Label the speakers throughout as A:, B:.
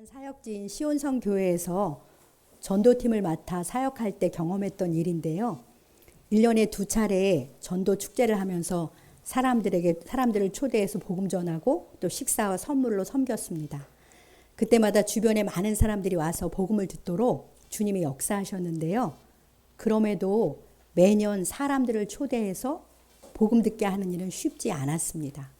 A: 부산 사역지인 시온성 교회에서 전도팀을 맡아 사역할 때 경험했던 일인데요. 1년에 두 차례 전도 축제를 하면서 사람들에게 사람들을 초대해서 복음 전하고 또 식사와 선물로 섬겼습니다. 그때마다 주변에 많은 사람들이 와서 복음을 듣도록 주님이 역사하셨는데요. 그럼에도 매년 사람들을 초대해서 복음 듣게 하는 일은 쉽지 않았습니다.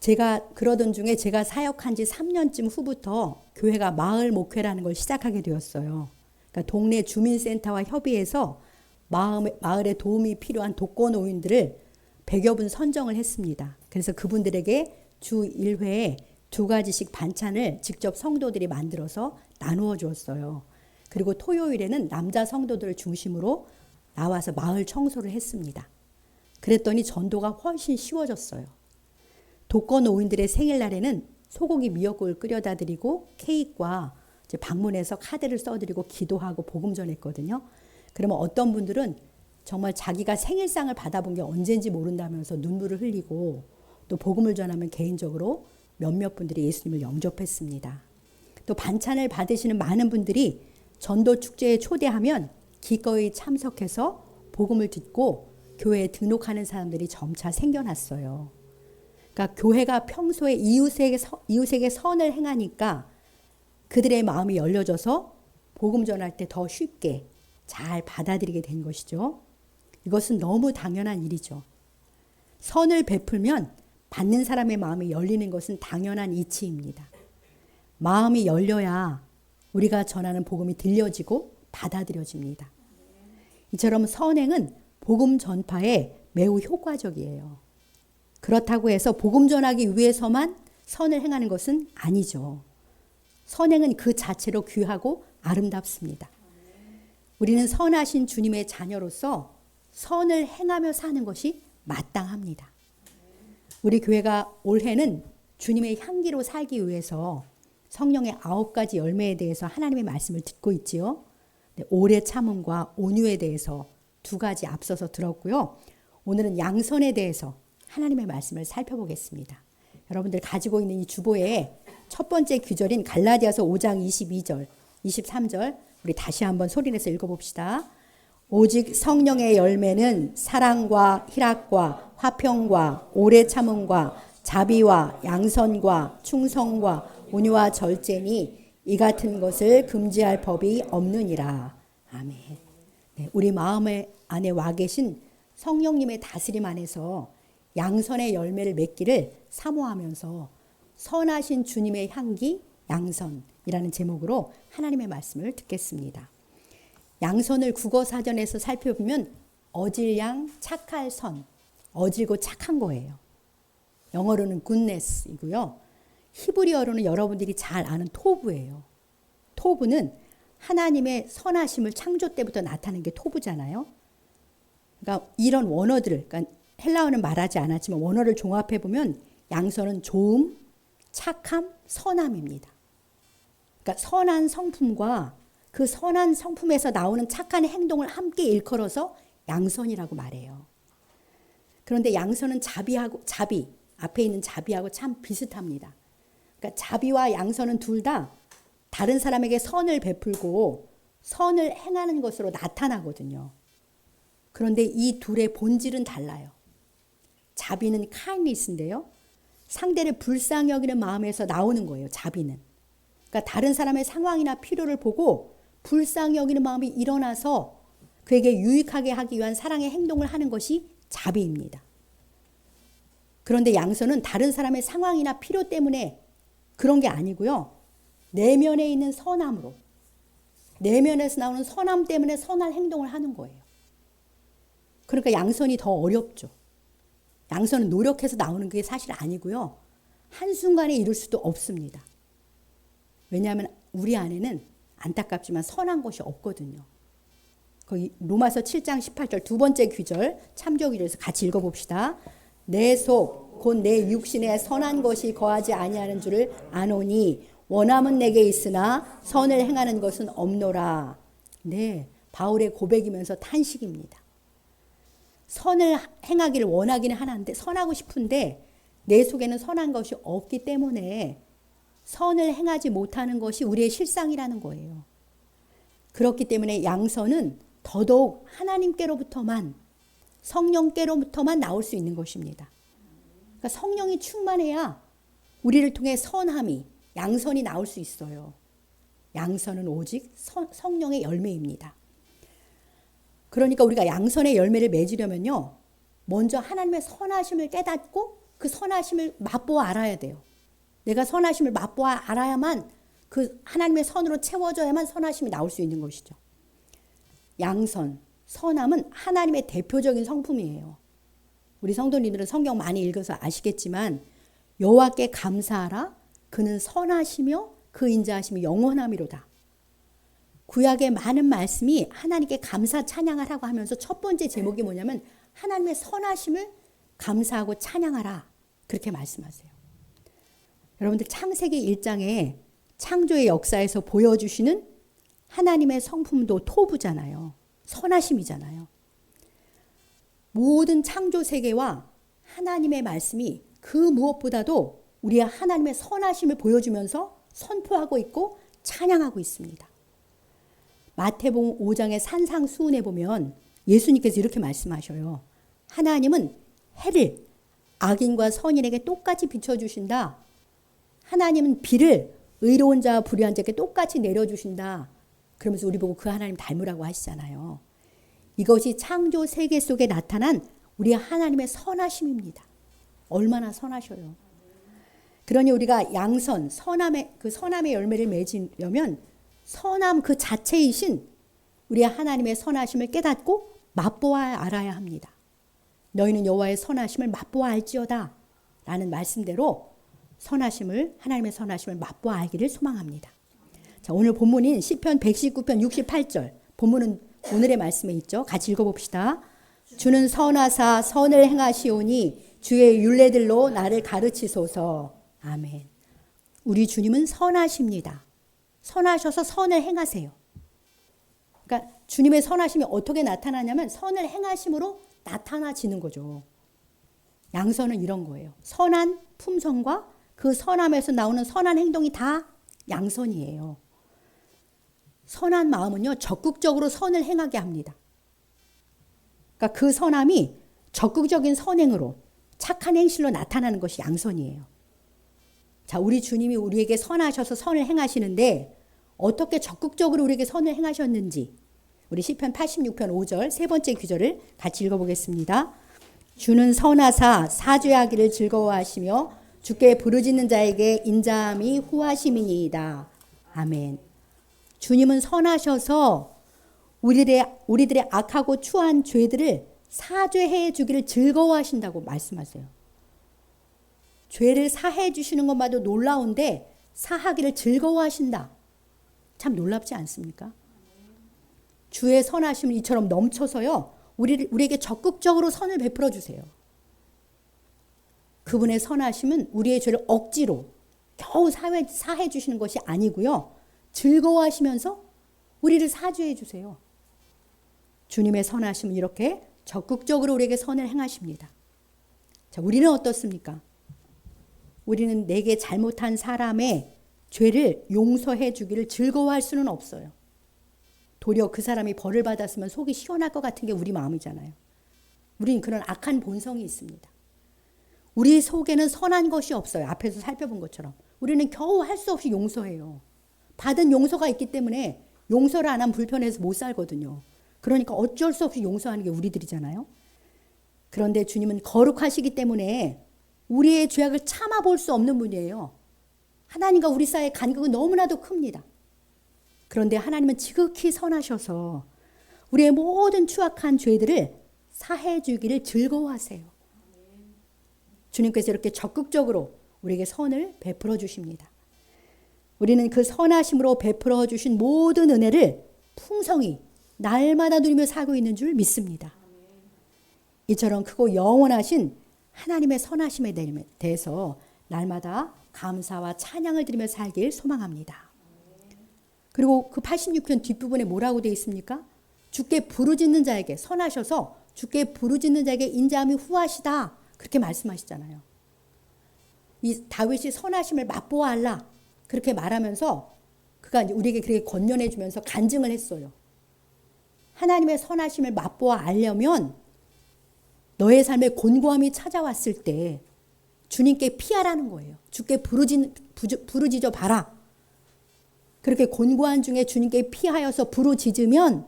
A: 제가 그러던 중에 제가 사역한 지 3년쯤 후부터 교회가 마을 목회라는 걸 시작하게 되었어요. 그러니까 동네 주민센터와 협의해서 마을, 마을에 도움이 필요한 독거 노인들을 100여 분 선정을 했습니다. 그래서 그분들에게 주 1회에 두 가지씩 반찬을 직접 성도들이 만들어서 나누어 주었어요. 그리고 토요일에는 남자 성도들을 중심으로 나와서 마을 청소를 했습니다. 그랬더니 전도가 훨씬 쉬워졌어요. 독거 노인들의 생일날에는 소고기 미역국을 끓여다 드리고 케이크와 방문해서 카드를 써드리고 기도하고 복음 전했거든요. 그러면 어떤 분들은 정말 자기가 생일상을 받아본 게 언젠지 모른다면서 눈물을 흘리고 또 복음을 전하면 개인적으로 몇몇 분들이 예수님을 영접했습니다. 또 반찬을 받으시는 많은 분들이 전도 축제에 초대하면 기꺼이 참석해서 복음을 듣고 교회에 등록하는 사람들이 점차 생겨났어요. 그러니까 교회가 평소에 이웃에게, 이웃에게 선을 행하니까 그들의 마음이 열려져서 복음 전할 때 더 쉽게 잘 받아들이게 된 것이죠. 이것은 너무 당연한 일이죠. 선을 베풀면 받는 사람의 마음이 열리는 것은 당연한 이치입니다. 마음이 열려야 우리가 전하는 복음이 들려지고 받아들여집니다. 이처럼 선행은 복음 전파에 매우 효과적이에요. 그렇다고 해서 복음 전하기 위해서만 선을 행하는 것은 아니죠. 선행은 그 자체로 귀하고 아름답습니다. 우리는 선하신 주님의 자녀로서 선을 행하며 사는 것이 마땅합니다. 우리 교회가 올해는 주님의 향기로 살기 위해서 성령의 아홉 가지 열매에 대해서 하나님의 말씀을 듣고 있지요. 오래 참음과 온유에 대해서 두 가지 앞서서 들었고요. 오늘은 양선에 대해서 하나님의 말씀을 살펴보겠습니다. 여러분들 가지고 있는 이 주보에 첫 번째 규절인 갈라디아서 5장 22절, 23절 우리 다시 한번 소리내서 읽어봅시다. 오직 성령의 열매는 사랑과 희락과 화평과 오래 참음과 자비와 양선과 충성과 온유와 절제니 이 같은 것을 금지할 법이 없느니라. 아멘. 네, 우리 마음의 안에 와 계신 성령님의 다스림 안에서 양선의 열매를 맺기를 사모하면서 선하신 주님의 향기 양선이라는 제목으로 하나님의 말씀을 듣겠습니다. 양선을 국어 사전에서 살펴보면 어질양 착할 선, 어질고 착한 거예요. 영어로는 goodness이고요. 히브리어로는 여러분들이 잘 아는 토부예요. 토부는 하나님의 선하심을 창조 때부터 나타낸 게 토부잖아요. 그러니까 이런 원어들을 그러니까 헬라어는 말하지 않았지만 원어를 종합해 보면 양선은 좋음, 착함, 선함입니다. 그러니까 선한 성품과 그 선한 성품에서 나오는 착한 행동을 함께 일컬어서 양선이라고 말해요. 그런데 양선은 자비하고 자비 앞에 있는 자비하고 참 비슷합니다. 그러니까 자비와 양선은 둘 다 다른 사람에게 선을 베풀고 선을 행하는 것으로 나타나거든요. 그런데 이 둘의 본질은 달라요. 자비는 kindness인데요. 상대를 불쌍히 여기는 마음에서 나오는 거예요. 자비는. 그러니까 다른 사람의 상황이나 필요를 보고 불쌍히 여기는 마음이 일어나서 그에게 유익하게 하기 위한 사랑의 행동을 하는 것이 자비입니다. 그런데 양선은 다른 사람의 상황이나 필요 때문에 그런 게 아니고요. 내면에 있는 선함으로 내면에서 나오는 선함 때문에 선한 행동을 하는 거예요. 그러니까 양선이 더 어렵죠. 양선은 노력해서 나오는 게 사실 아니고요. 한순간에 이룰 수도 없습니다. 왜냐하면 우리 안에는 안타깝지만 선한 것이 없거든요. 거기 로마서 7장 18절 두 번째 귀절 참조 귀절에서 같이 읽어봅시다. 내 속 곧 내 육신에 선한 것이 거하지 아니하는 줄을 아노니 원함은 내게 있으나 선을 행하는 것은 없노라. 네, 바울의 고백이면서 탄식입니다. 선을 행하기를 원하기는 하는데 선하고 싶은데 내 속에는 선한 것이 없기 때문에 선을 행하지 못하는 것이 우리의 실상이라는 거예요. 그렇기 때문에 양선은 더더욱 하나님께로부터만 성령께로부터만 나올 수 있는 것입니다. 그러니까 성령이 충만해야 우리를 통해 선함이 양선이 나올 수 있어요. 양선은 오직 선, 성령의 열매입니다. 그러니까 우리가 양선의 열매를 맺으려면요. 먼저 하나님의 선하심을 깨닫고 그 선하심을 맛보아 알아야 돼요. 내가 선하심을 맛보아 알아야만 그 하나님의 선으로 채워져야만 선하심이 나올 수 있는 것이죠. 양선, 선함은 하나님의 대표적인 성품이에요. 우리 성도님들은 성경 많이 읽어서 아시겠지만 여호와께 감사하라 그는 선하시며 그 인자하심이 영원함이로다. 구약의 많은 말씀이 하나님께 감사 찬양하라고 하면서 첫 번째 제목이 뭐냐면 하나님의 선하심을 감사하고 찬양하라. 그렇게 말씀하세요. 여러분들 창세기 1장에 창조의 역사에서 보여주시는 하나님의 성품도 토부잖아요. 선하심이잖아요. 모든 창조 세계와 하나님의 말씀이 그 무엇보다도 우리의 하나님의 선하심을 보여주면서 선포하고 있고 찬양하고 있습니다. 마태복음 5장의 산상수훈에 보면 예수님께서 이렇게 말씀하셔요. 하나님은 해를 악인과 선인에게 똑같이 비춰주신다. 하나님은 비를 의로운 자와 불의한 자에게 똑같이 내려주신다. 그러면서 우리 보고 그 하나님 닮으라고 하시잖아요. 이것이 창조 세계 속에 나타난 우리 하나님의 선하심입니다. 얼마나 선하셔요. 그러니 우리가 양선, 선함의 그 선함의 열매를 맺으려면 선함 그 자체이신 우리 하나님의 선하심을 깨닫고 맛보아 알아야 합니다. 너희는 여호와의 선하심을 맛보아 알지어다 라는 말씀대로 선하심을 하나님의 선하심을 맛보아 알기를 소망합니다. 자, 오늘 본문인 시편 119편 68절. 본문은 오늘의 말씀에 있죠. 같이 읽어 봅시다. 주는 선하사 선을 행하시오니 주의 율례들로 나를 가르치소서. 아멘. 우리 주님은 선하십니다. 선하셔서 선을 행하세요. 그러니까 주님의 선하심이 어떻게 나타나냐면 선을 행하심으로 나타나지는 거죠. 양선은 이런 거예요. 선한 품성과 그 선함에서 나오는 선한 행동이 다 양선이에요. 선한 마음은요, 적극적으로 선을 행하게 합니다. 그러니까 그 선함이 적극적인 선행으로 착한 행실로 나타나는 것이 양선이에요. 자, 우리 주님이 우리에게 선하셔서 선을 행하시는데 어떻게 적극적으로 우리에게 선을 행하셨는지 우리 시편 86편 5절 세 번째 구절을 같이 읽어보겠습니다. 주는 선하사 사죄하기를 즐거워하시며 주께 부르짖는 자에게 인자함이 후하심이니이다. 아멘. 주님은 선하셔서 우리들의, 우리들의 악하고 추한 죄들을 사죄해 주기를 즐거워하신다고 말씀하세요. 죄를 사해 주시는 것마도 놀라운데 사하기를 즐거워하신다. 참 놀랍지 않습니까? 주의 선하심은 이처럼 넘쳐서요. 우리, 우리에게 적극적으로 선을 베풀어 주세요. 그분의 선하심은 우리의 죄를 억지로 겨우 사회, 사해 주시는 것이 아니고요. 즐거워하시면서 우리를 사주해 주세요. 주님의 선하심은 이렇게 적극적으로 우리에게 선을 행하십니다. 자, 우리는 어떻습니까? 우리는 내게 잘못한 사람의 죄를 용서해 주기를 즐거워할 수는 없어요. 도리어 그 사람이 벌을 받았으면 속이 시원할 것 같은 게 우리 마음이잖아요. 우리는 그런 악한 본성이 있습니다. 우리 속에는 선한 것이 없어요. 앞에서 살펴본 것처럼. 우리는 겨우 할 수 없이 용서해요. 받은 용서가 있기 때문에 용서를 안 하면 불편해서 못 살거든요. 그러니까 어쩔 수 없이 용서하는 게 우리들이잖아요. 그런데 주님은 거룩하시기 때문에 우리의 죄악을 참아볼 수 없는 분이에요. 하나님과 우리 사이의 간격은 너무나도 큽니다. 그런데 하나님은 지극히 선하셔서 우리의 모든 추악한 죄들을 사해 주기를 즐거워하세요. 주님께서 이렇게 적극적으로 우리에게 선을 베풀어 주십니다. 우리는 그 선하심으로 베풀어 주신 모든 은혜를 풍성히 날마다 누리며 살고 있는 줄 믿습니다. 이처럼 크고 영원하신 하나님의 선하심에 대해서 날마다 감사와 찬양을 드리며 살길 소망합니다. 그리고 그 86편 뒷부분에 뭐라고 되어 있습니까? 주께 부르짖는 자에게 선하셔서 주께 부르짖는 자에게 인자함이 후하시다. 그렇게 말씀하시잖아요. 이 다윗이 선하심을 맛보아 알라. 그렇게 말하면서 그가 우리에게 그렇게 권면해 주면서 간증을 했어요. 하나님의 선하심을 맛보아 알려면 너의 삶에 곤고함이 찾아왔을 때 주님께 피하라는 거예요. 주께 부주- 부르짖어 봐라. 그렇게 곤고한 중에 주님께 피하여서 부르짖으면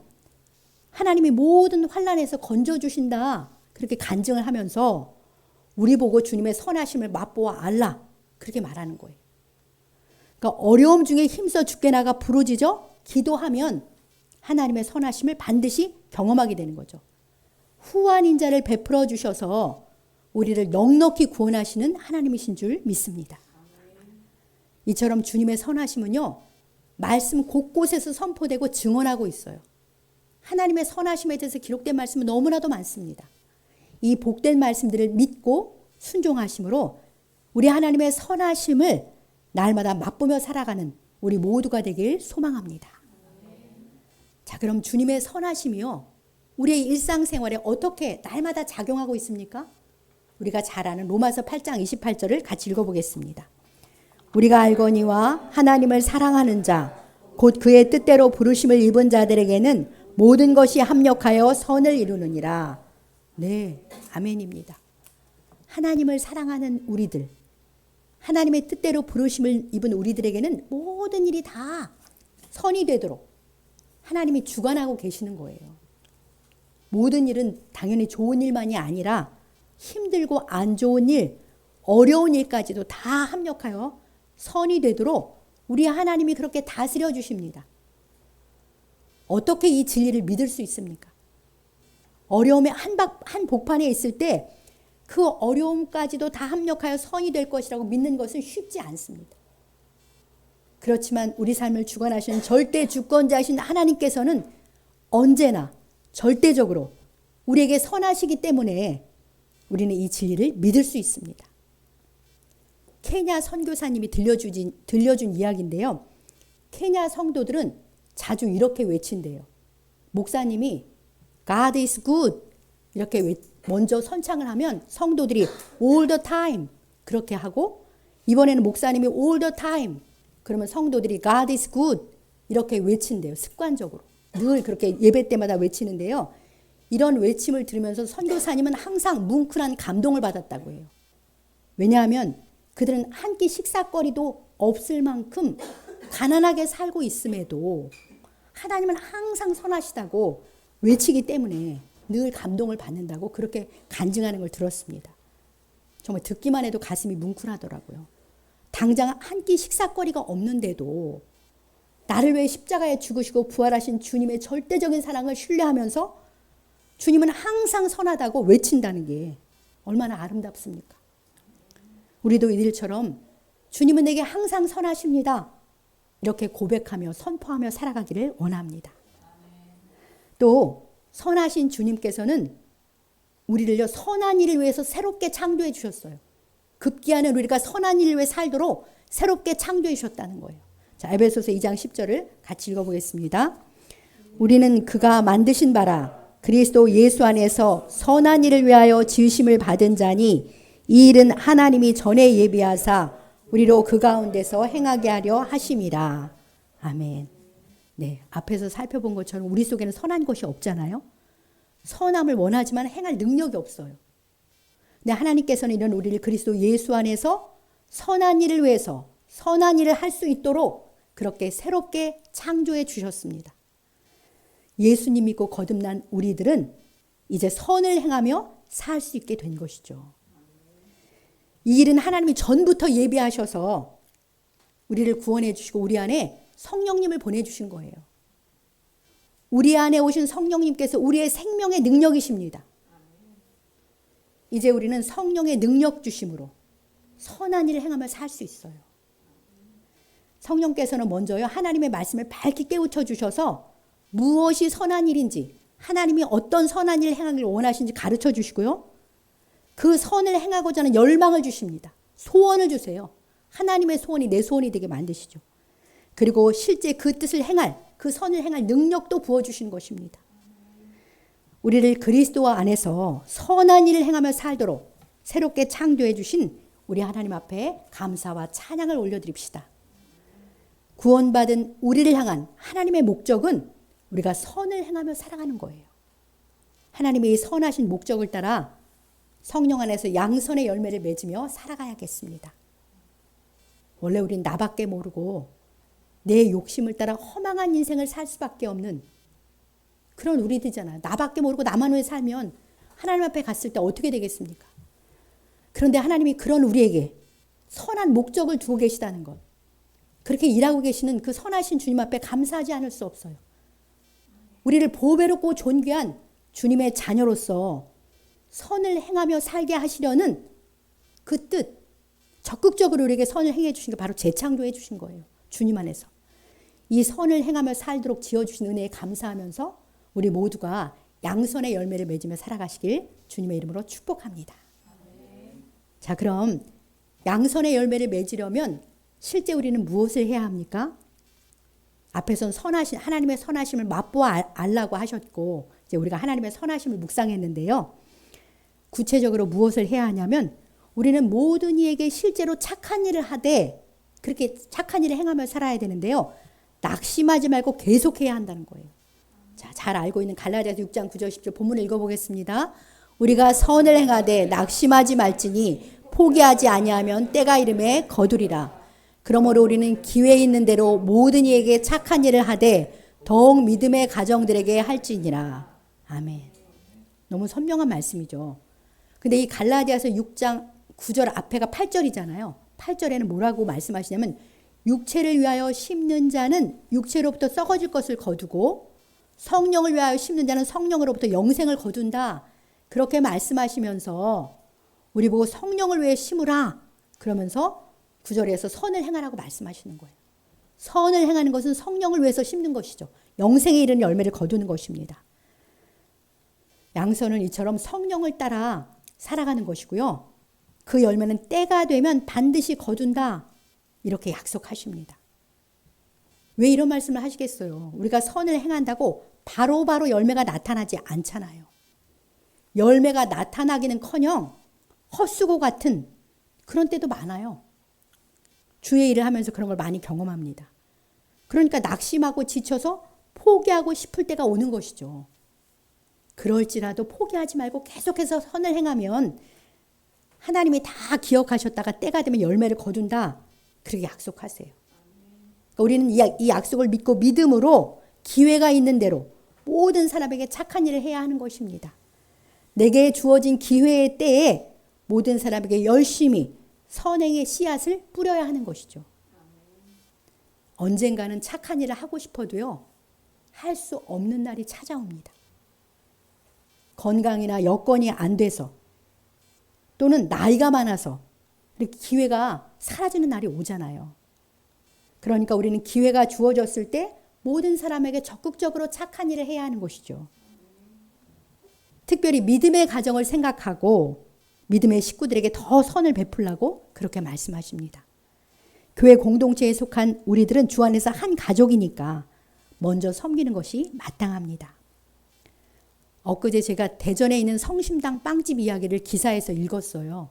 A: 하나님이 모든 환란에서 건져 주신다. 그렇게 간증을 하면서 우리 보고 주님의 선하심을 맛보아 알라. 그렇게 말하는 거예요. 그러니까 어려움 중에 힘써 죽게 나가 부르짖어 기도하면 하나님의 선하심을 반드시 경험하게 되는 거죠. 후한 인자를 베풀어 주셔서 우리를 넉넉히 구원하시는 하나님이신 줄 믿습니다. 이처럼 주님의 선하심은요, 말씀 곳곳에서 선포되고 증언하고 있어요. 하나님의 선하심에 대해서 기록된 말씀은 너무나도 많습니다. 이 복된 말씀들을 믿고 순종하심으로 우리 하나님의 선하심을 날마다 맛보며 살아가는 우리 모두가 되길 소망합니다. 자, 그럼 주님의 선하심이요. 우리의 일상생활에 어떻게 날마다 작용하고 있습니까? 우리가 잘 아는 로마서 8장 28절을 같이 읽어보겠습니다. 우리가 알거니와 하나님을 사랑하는 자, 곧 그의 뜻대로 부르심을 입은 자들에게는 모든 것이 합력하여 선을 이루느니라. 네, 아멘입니다. 하나님을 사랑하는 우리들, 하나님의 뜻대로 부르심을 입은 우리들에게는 모든 일이 다 선이 되도록 하나님이 주관하고 계시는 거예요. 모든 일은 당연히 좋은 일만이 아니라 힘들고 안 좋은 일, 어려운 일까지도 다 합력하여 선이 되도록 우리 하나님이 그렇게 다스려 주십니다. 어떻게 이 진리를 믿을 수 있습니까? 어려움의 한, 박, 한 복판에 있을 때 그 어려움까지도 다 합력하여 선이 될 것이라고 믿는 것은 쉽지 않습니다. 그렇지만 우리 삶을 주관하시는 절대 주권자이신 하나님께서는 언제나 절대적으로 우리에게 선하시기 때문에 우리는 이 진리를 믿을 수 있습니다. 케냐 선교사님이 들려주진, 들려준 이야기인데요. 케냐 성도들은 자주 이렇게 외친대요. 목사님이 God is good 이렇게 외, 먼저 선창을 하면 성도들이 all the time 그렇게 하고 이번에는 목사님이 all the time 그러면 성도들이 God is good 이렇게 외친대요. 습관적으로. 늘 그렇게 예배 때마다 외치는데요. 이런 외침을 들으면서 선교사님은 항상 뭉클한 감동을 받았다고 해요. 왜냐하면 그들은 한 끼 식사거리도 없을 만큼 가난하게 살고 있음에도 하나님은 항상 선하시다고 외치기 때문에 늘 감동을 받는다고 그렇게 간증하는 걸 들었습니다. 정말 듣기만 해도 가슴이 뭉클하더라고요. 당장 한 끼 식사거리가 없는데도 나를 위해 십자가에 죽으시고 부활하신 주님의 절대적인 사랑을 신뢰하면서 주님은 항상 선하다고 외친다는 게 얼마나 아름답습니까? 우리도 이들처럼 주님은 내게 항상 선하십니다. 이렇게 고백하며 선포하며 살아가기를 원합니다. 또 선하신 주님께서는 우리를요 선한 일을 위해서 새롭게 창조해 주셨어요. 급기야는 우리가 선한 일을 위해 살도록 새롭게 창조해 주셨다는 거예요. 자, 에베소서 2장 10절을 같이 읽어보겠습니다. 우리는 그가 만드신 바라 그리스도 예수 안에서 선한 일을 위하여 지으심을 받은 자니 이 일은 하나님이 전에 예비하사 우리로 그 가운데서 행하게 하려 하심이라. 아멘. 네, 앞에서 살펴본 것처럼 우리 속에는 선한 것이 없잖아요. 선함을 원하지만 행할 능력이 없어요. 근데 하나님께서는 이런 우리를 그리스도 예수 안에서 선한 일을 위해서 선한 일을 할 수 있도록 그렇게 새롭게 창조해 주셨습니다. 예수님 믿고 거듭난 우리들은 이제 선을 행하며 살 수 있게 된 것이죠. 이 일은 하나님이 전부터 예비하셔서 우리를 구원해 주시고 우리 안에 성령님을 보내 주신 거예요. 우리 안에 오신 성령님께서 우리의 생명의 능력이십니다. 이제 우리는 성령의 능력 주심으로 선한 일을 행하며 살 수 있어요. 성령께서는 먼저요, 하나님의 말씀을 밝게 깨우쳐 주셔서 무엇이 선한 일인지, 하나님이 어떤 선한 일을 행하기를 원하시는지 가르쳐 주시고요. 그 선을 행하고자 하는 열망을 주십니다. 소원을 주세요. 하나님의 소원이 내 소원이 되게 만드시죠. 그리고 실제 그 뜻을 행할, 그 선을 행할 능력도 부어 주시는 것입니다. 우리를 그리스도 안에서 선한 일을 행하며 살도록 새롭게 창조해 주신 우리 하나님 앞에 감사와 찬양을 올려드립시다. 구원받은 우리를 향한 하나님의 목적은 우리가 선을 행하며 살아가는 거예요. 하나님의 이 선하신 목적을 따라 성령 안에서 양선의 열매를 맺으며 살아가야겠습니다. 원래 우린 나밖에 모르고 내 욕심을 따라 허망한 인생을 살 수밖에 없는 그런 우리들이잖아요. 나밖에 모르고 나만 왜 살면 하나님 앞에 갔을 때 어떻게 되겠습니까? 그런데 하나님이 그런 우리에게 선한 목적을 두고 계시다는 것. 그렇게 일하고 계시는 그 선하신 주님 앞에 감사하지 않을 수 없어요. 우리를 보배롭고 존귀한 주님의 자녀로서 선을 행하며 살게 하시려는 그 뜻, 적극적으로 우리에게 선을 행해 주신 게 바로 재창조해 주신 거예요. 주님 안에서. 이 선을 행하며 살도록 지어주신 은혜에 감사하면서 우리 모두가 양선의 열매를 맺으며 살아가시길 주님의 이름으로 축복합니다. 자, 그럼 양선의 열매를 맺으려면 실제 우리는 무엇을 해야 합니까? 앞에선 선하신 하나님의 선하심을 맛보아 알라고 하셨고 이제 우리가 하나님의 선하심을 묵상했는데요. 구체적으로 무엇을 해야 하냐면 우리는 모든 이에게 실제로 착한 일을 하되 그렇게 착한 일을 행하며 살아야 되는데요. 낙심하지 말고 계속해야 한다는 거예요. 자, 잘 알고 있는 갈라디아서 6장 9절 10절 본문을 읽어 보겠습니다. 우리가 선을 행하되 낙심하지 말지니 포기하지 아니하면 때가 이름에 거두리라. 그러므로 우리는 기회 있는 대로 모든 이에게 착한 일을 하되 더욱 믿음의 가정들에게 할지니라. 아멘. 너무 선명한 말씀이죠. 근데 이 갈라디아서 6장 9절 앞에가 8절이잖아요. 8절에는 뭐라고 말씀하시냐면 육체를 위하여 심는 자는 육체로부터 썩어질 것을 거두고 성령을 위하여 심는 자는 성령으로부터 영생을 거둔다. 그렇게 말씀하시면서 우리 보고 성령을 위해 심으라. 그러면서 구절에서 선을 행하라고 말씀하시는 거예요. 선을 행하는 것은 성령을 위해서 심는 것이죠. 영생에 이르는 열매를 거두는 것입니다. 양선은 이처럼 성령을 따라 살아가는 것이고요. 그 열매는 때가 되면 반드시 거둔다. 이렇게 약속하십니다. 왜 이런 말씀을 하시겠어요? 우리가 선을 행한다고 바로바로 바로 열매가 나타나지 않잖아요. 열매가 나타나기는 커녕 헛수고 같은 그런 때도 많아요. 주의 일을 하면서 그런 걸 많이 경험합니다. 그러니까 낙심하고 지쳐서 포기하고 싶을 때가 오는 것이죠. 그럴지라도 포기하지 말고 계속해서 선을 행하면 하나님이 다 기억하셨다가 때가 되면 열매를 거둔다. 그렇게 약속하세요. 그러니까 우리는 이 약속을 믿고 믿음으로 기회가 있는 대로 모든 사람에게 착한 일을 해야 하는 것입니다. 내게 주어진 기회의 때에 모든 사람에게 열심히 선행의 씨앗을 뿌려야 하는 것이죠. 언젠가는 착한 일을 하고 싶어도요, 할 수 없는 날이 찾아옵니다. 건강이나 여건이 안 돼서 또는 나이가 많아서 이렇게 기회가 사라지는 날이 오잖아요. 그러니까 우리는 기회가 주어졌을 때 모든 사람에게 적극적으로 착한 일을 해야 하는 것이죠. 특별히 믿음의 가정을 생각하고 믿음의 식구들에게 더 선을 베풀라고 그렇게 말씀하십니다. 교회 공동체에 속한 우리들은 주 안에서 한 가족이니까 먼저 섬기는 것이 마땅합니다. 엊그제 제가 대전에 있는 성심당 빵집 이야기를 기사에서 읽었어요.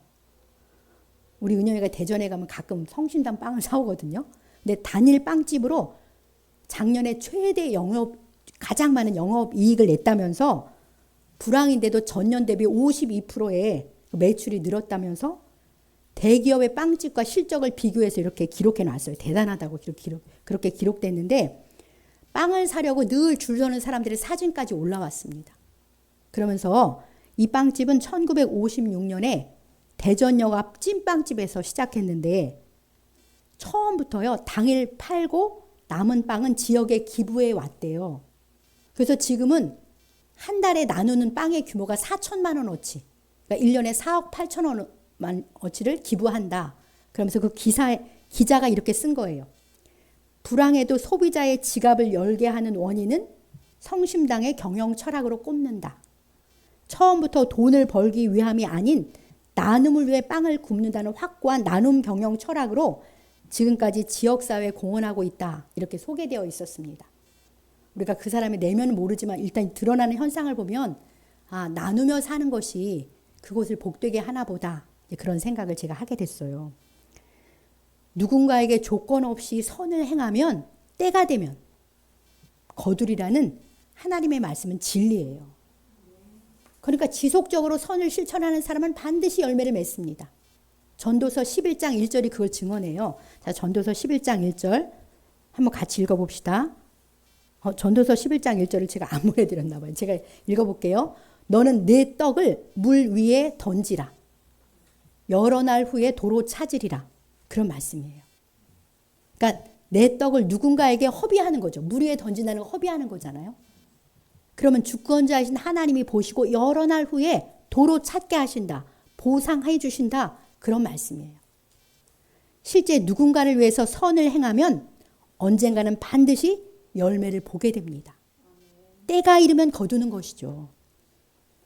A: 우리 은영이가 대전에 가면 가끔 성심당 빵을 사오거든요. 근데 단일 빵집으로 작년에 최대 영업, 가장 많은 영업 이익을 냈다면서 불황인데도 전년 대비 52%의 매출이 늘었다면서 대기업의 빵집과 실적을 비교해서 이렇게 기록해 놨어요. 대단하다고 기록, 그렇게 기록됐는데 빵을 사려고 늘 줄 서는 사람들의 사진까지 올라왔습니다. 그러면서 이 빵집은 1956년에 대전역 앞 찐빵집에서 시작했는데 처음부터요 당일 팔고 남은 빵은 지역에 기부해 왔대요. 그래서 지금은 한 달에 나누는 빵의 규모가 4천만 원어치, 그러니까 1년에 4억 8천 원어치를 기부한다. 그러면서 그 기사에 기자가 이렇게 쓴 거예요. 불황에도 소비자의 지갑을 열게 하는 원인은 성심당의 경영 철학으로 꼽는다. 처음부터 돈을 벌기 위함이 아닌 나눔을 위해 빵을 굽는다는 확고한 나눔 경영 철학으로 지금까지 지역사회에 공헌하고 있다. 이렇게 소개되어 있었습니다. 우리가 그 사람의 내면은 모르지만 일단 드러나는 현상을 보면 아, 나누며 사는 것이 그곳을 복되게 하나 보다. 그런 생각을 제가 하게 됐어요. 누군가에게 조건 없이 선을 행하면 때가 되면 거두리라는 하나님의 말씀은 진리예요. 그러니까 지속적으로 선을 실천하는 사람은 반드시 열매를 맺습니다. 전도서 11장 1절이 그걸 증언해요. 자, 전도서 11장 1절 한번 같이 읽어봅시다. 어, 전도서 11장 1절을 제가 안 보내드렸나 봐요. 제가 읽어볼게요. 너는 내 떡을 물 위에 던지라. 여러 날 후에 도로 찾으리라. 그런 말씀이에요. 그러니까 내 떡을 누군가에게 허비하는 거죠. 물 위에 던진다는 거 허비하는 거잖아요. 그러면 주권자이신 하나님이 보시고 여러 날 후에 도로 찾게 하신다. 보상해 주신다. 그런 말씀이에요. 실제 누군가를 위해서 선을 행하면 언젠가는 반드시 열매를 보게 됩니다. 때가 이르면 거두는 것이죠.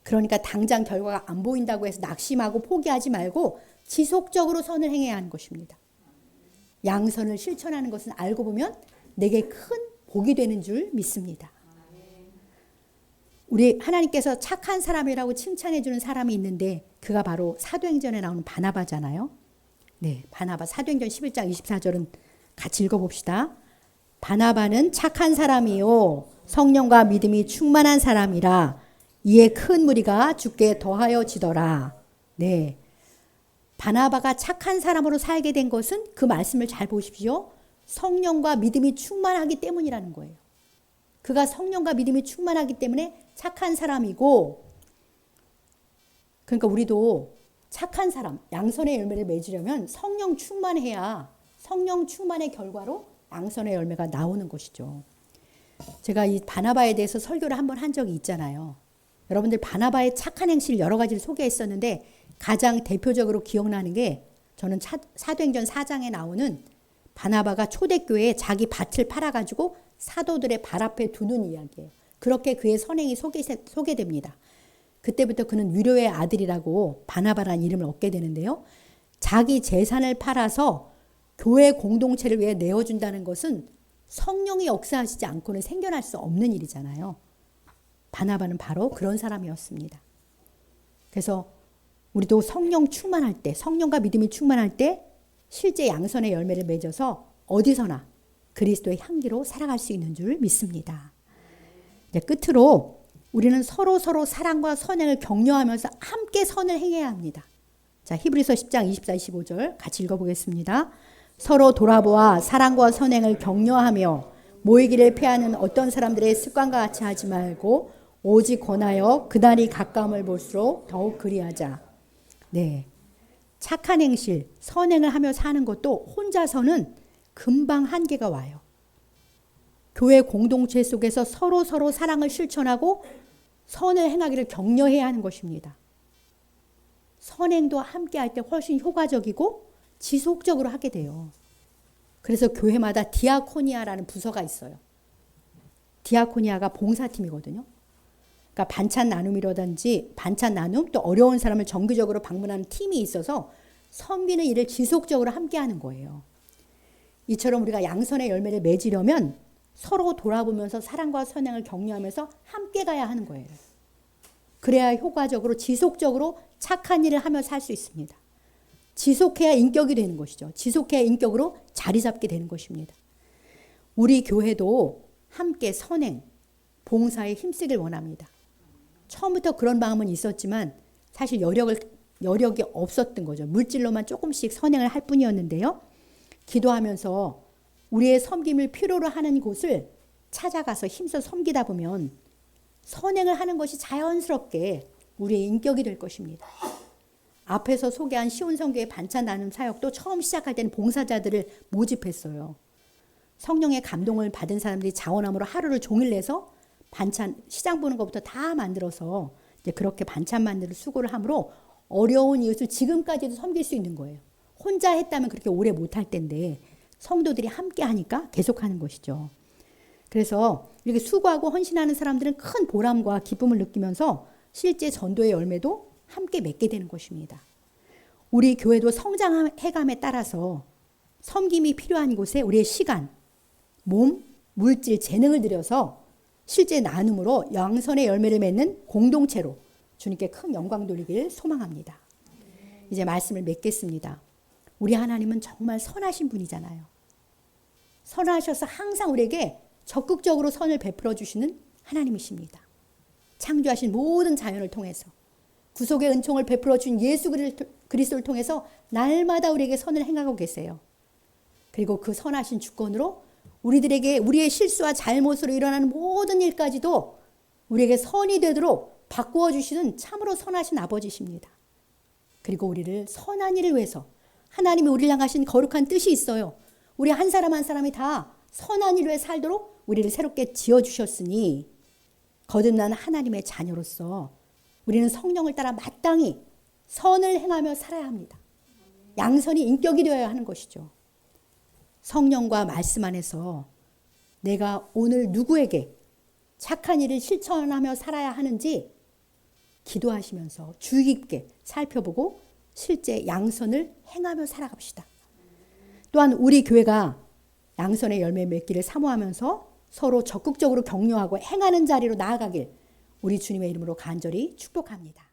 A: 그러니까 당장 결과가 안 보인다고 해서 낙심하고 포기하지 말고 지속적으로 선을 행해야 하는 것입니다. 양선을 실천하는 것은 알고 보면 내게 큰 복이 되는 줄 믿습니다. 우리 하나님께서 착한 사람이라고 칭찬해 주는 사람이 있는데 그가 바로 사도행전에 나오는 바나바잖아요. 네, 바나바 사도행전 11장 24절은 같이 읽어 봅시다. 바나바는 착한 사람이요 성령과 믿음이 충만한 사람이라 이에 큰 무리가 죽게 더하여 지더라. 네. 바나바가 착한 사람으로 살게 된 것은 그 말씀을 잘 보십시오. 성령과 믿음이 충만하기 때문이라는 거예요. 그가 성령과 믿음이 충만하기 때문에 착한 사람이고, 그러니까 우리도 착한 사람, 양선의 열매를 맺으려면 성령 충만해야 성령 충만의 결과로 양선의 열매가 나오는 것이죠. 제가 이 바나바에 대해서 설교를 한번 한 적이 있잖아요. 여러분들 바나바의 착한 행실 여러 가지를 소개했었는데 가장 대표적으로 기억나는 게 저는 차, 사도행전 4장에 나오는 바나바가 초대교회에 자기 밭을 팔아가지고 사도들의 발 앞에 두는 이야기예요. 그렇게 그의 선행이 소개, 소개됩니다. 그때부터 그는 위로의 아들이라고 바나바라는 이름을 얻게 되는데요. 자기 재산을 팔아서 교회 공동체를 위해 내어준다는 것은 성령이 역사하시지 않고는 생겨날 수 없는 일이잖아요. 바나바는 바로 그런 사람이었습니다. 그래서 우리도 성령 충만할 때, 성령과 믿음이 충만할 때 실제 양선의 열매를 맺어서 어디서나 그리스도의 향기로 살아갈 수 있는 줄 믿습니다. 이제 끝으로 우리는 서로 서로 사랑과 선행을 격려하면서 함께 선을 행해야 합니다. 자, 히브리서 10장 24, 25절 같이 읽어 보겠습니다. 서로 돌아보아 사랑과 선행을 격려하며 모이기를 패하는 어떤 사람들의 습관과 같이 하지 말고 오직 권하여 그날이 가까움을 볼수록 더욱 그리하자. 네. 착한 행실, 선행을 하며 사는 것도 혼자서는 금방 한계가 와요. 교회 공동체 속에서 서로 서로 사랑을 실천하고 선을 행하기를 격려해야 하는 것입니다. 선행도 함께 할 때 훨씬 효과적이고 지속적으로 하게 돼요. 그래서 교회마다 디아코니아라는 부서가 있어요. 디아코니아가 봉사팀이거든요. 그러니까 반찬 나눔이라든지 반찬 나눔 또 어려운 사람을 정기적으로 방문하는 팀이 있어서 섬기는 일을 지속적으로 함께 하는 거예요. 이처럼 우리가 양선의 열매를 맺으려면 서로 돌아보면서 사랑과 선행을 격려하면서 함께 가야 하는 거예요. 그래야 효과적으로 지속적으로 착한 일을 하며 살 수 있습니다. 지속해야 인격이 되는 것이죠. 지속해야 인격으로 자리 잡게 되는 것입니다. 우리 교회도 함께 선행, 봉사에 힘쓰길 원합니다. 처음부터 그런 마음은 있었지만 사실 여력을 여력이 없었던 거죠. 물질로만 조금씩 선행을 할 뿐이었는데요. 기도하면서 우리의 섬김을 필요로 하는 곳을 찾아가서 힘써 섬기다 보면 선행을 하는 것이 자연스럽게 우리의 인격이 될 것입니다. 앞에서 소개한 시온성교의 반찬 나눔 사역도 처음 시작할 때는 봉사자들을 모집했어요. 성령의 감동을 받은 사람들이 자원함으로 하루를 종일 내서 반찬 시장 보는 것부터 다 만들어서 이제 그렇게 반찬 만드는 수고를 함으로 어려운 이웃을 지금까지도 섬길 수 있는 거예요. 혼자 했다면 그렇게 오래 못할 텐데 성도들이 함께 하니까 계속하는 것이죠. 그래서 이렇게 수고하고 헌신하는 사람들은 큰 보람과 기쁨을 느끼면서 실제 전도의 열매도 함께 맺게 되는 것입니다. 우리 교회도 성장해감에 따라서 섬김이 필요한 곳에 우리의 시간, 몸, 물질, 재능을 들여서 실제 나눔으로 양선의 열매를 맺는 공동체로 주님께 큰 영광 돌리길 소망합니다. 이제 말씀을 맺겠습니다. 우리 하나님은 정말 선하신 분이잖아요. 선하셔서 항상 우리에게 적극적으로 선을 베풀어 주시는 하나님이십니다. 창조하신 모든 자연을 통해서 구속의 은총을 베풀어 준 예수 그리스도를 통해서 날마다 우리에게 선을 행하고 계세요. 그리고 그 선하신 주권으로 우리들에게 우리의 실수와 잘못으로 일어나는 모든 일까지도 우리에게 선이 되도록 바꾸어 주시는 참으로 선하신 아버지십니다. 그리고 우리를 선한 일을 위해서 하나님이 우리를 향하신 거룩한 뜻이 있어요. 우리 한 사람 한 사람이 다 선한 일을 위해 살도록 우리를 새롭게 지어 주셨으니 거듭난 하나님의 자녀로서 우리는 성령을 따라 마땅히 선을 행하며 살아야 합니다. 양선이 인격이 되어야 하는 것이죠. 성령과 말씀 안에서 내가 오늘 누구에게 착한 일을 실천하며 살아야 하는지 기도하시면서 주의 깊게 살펴보고 실제 양선을 행하며 살아갑시다. 또한 우리 교회가 양선의 열매 맺기를 사모하면서 서로 적극적으로 격려하고 행하는 자리로 나아가길 우리 주님의 이름으로 간절히 축복합니다.